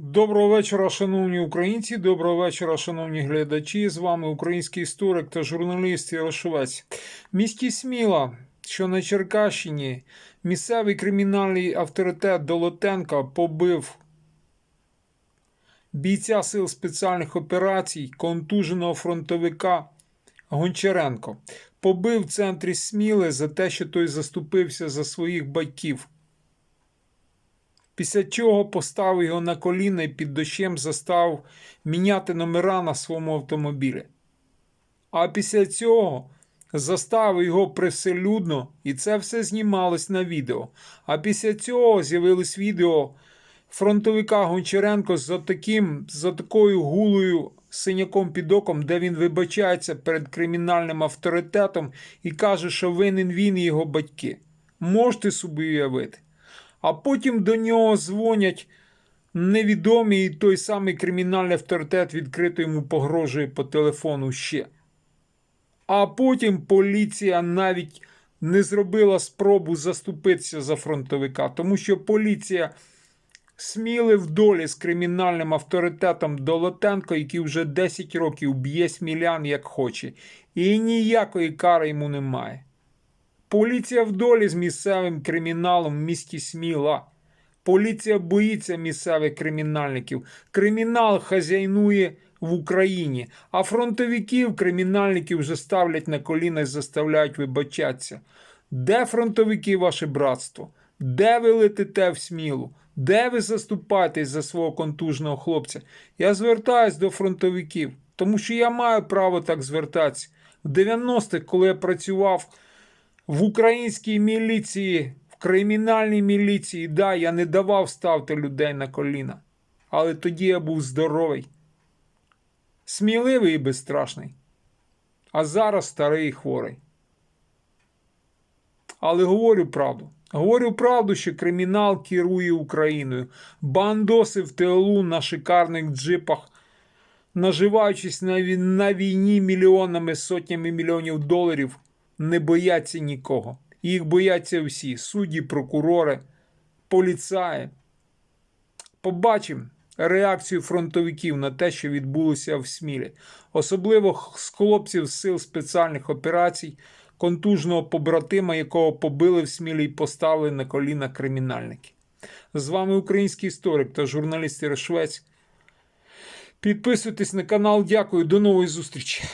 Доброго вечора, шановні українці. Доброго вечора, шановні глядачі. З вами український історик та журналіст Ярошовець. В місті Сміла, що на Черкащині, місцевий кримінальний авторитет Долотенка побив бійця сил спеціальних операцій, контуженого фронтовика Гончаренко. Побив в центрі Сміли за те, що той заступився за своїх батьків. Після чого поставив його на коліна і під дощем застав міняти номера на своєму автомобілі. А після цього заставив його привселюдно, і це все знімалось на відео. А після цього з'явилось відео фронтовика Гончаренко за, таким, за такою гулою синяком під оком, де він вибачається перед кримінальним авторитетом і каже, що винен він і його батьки. Можете собі уявити. А потім до нього дзвонять невідомі, і той самий кримінальний авторитет відкрито йому погрожує по телефону ще. А потім поліція навіть не зробила спробу заступитися за фронтовика, тому що поліція сміли долі з кримінальним авторитетом Долотенко, який вже 10 років б'є смілян як хоче, і ніякої кари йому немає. Поліція в долі з місцевим криміналом в місті Сміла. Поліція боїться місцевих кримінальників. Кримінал хазяйнує в Україні, а фронтовиків кримінальників вже ставлять на коліна і заставляють вибачатися. Де фронтовики, ваше братство? Де ви летите в смілу? Де ви заступаєтесь за свого контужного хлопця? Я звертаюсь до фронтовиків, тому що я маю право так звертатися. В 90-х, коли я працював в українській міліції, в кримінальній міліції, да, я не давав ставити людей на коліна. Але тоді я був здоровий, сміливий і безстрашний. А зараз старий і хворий. Але говорю правду. Говорю правду, що кримінал керує Україною. Бандоси в ТЛУ на шикарних джипах, наживаючись на війні мільйонами, сотнями мільйонів доларів, не бояться нікого. Їх бояться всі: судді, прокурори, поліцаї. Побачимо реакцію фронтовиків на те, що відбулося в Смілі, особливо з хлопців сил спеціальних операцій, контужного побратима, якого побили в Смілі і поставили на коліна кримінальники. З вами український історик та журналіст Ярошвець. Підписуйтесь на канал. Дякую. До нової зустрічі.